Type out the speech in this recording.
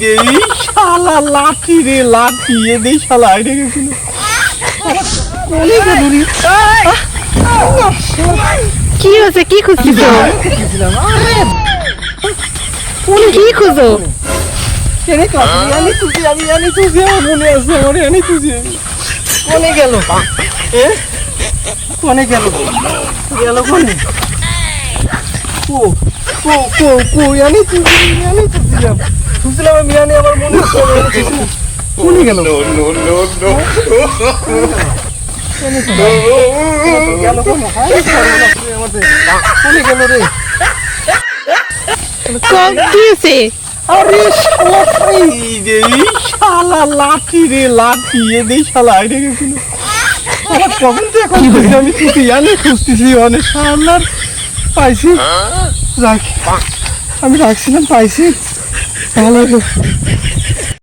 রে শালা লাঠি রে লাঠি এ দেই শালা আইরে গেছিল। কোনে গেল কি হয়েছে? কি খুঁজছিস আরে কি খুঁজো? কেনে আনি তুই আমি আনি তুই মনে আছে আমার আনি তুই কোনে গেল? এ? কোনে গেল? গেল কোনে? কো কো কো কো তুই আনি তুই তুইছিলাম আমি আমার মনে তুইছিলাম। কোনে গেল। হাই সর্বনাশ রে আমাদের কোনে গেল রে ক- কি আরে শালা এই রে শালা লাঠি রে লাঠি এ দেই শালা আইরে গেছিল আমার কখন তো এখন আমি জানি খুঁজতেছি অনেক শালার পাইছি। রাখ আমি রাখছিলাম পাইছি। ভালো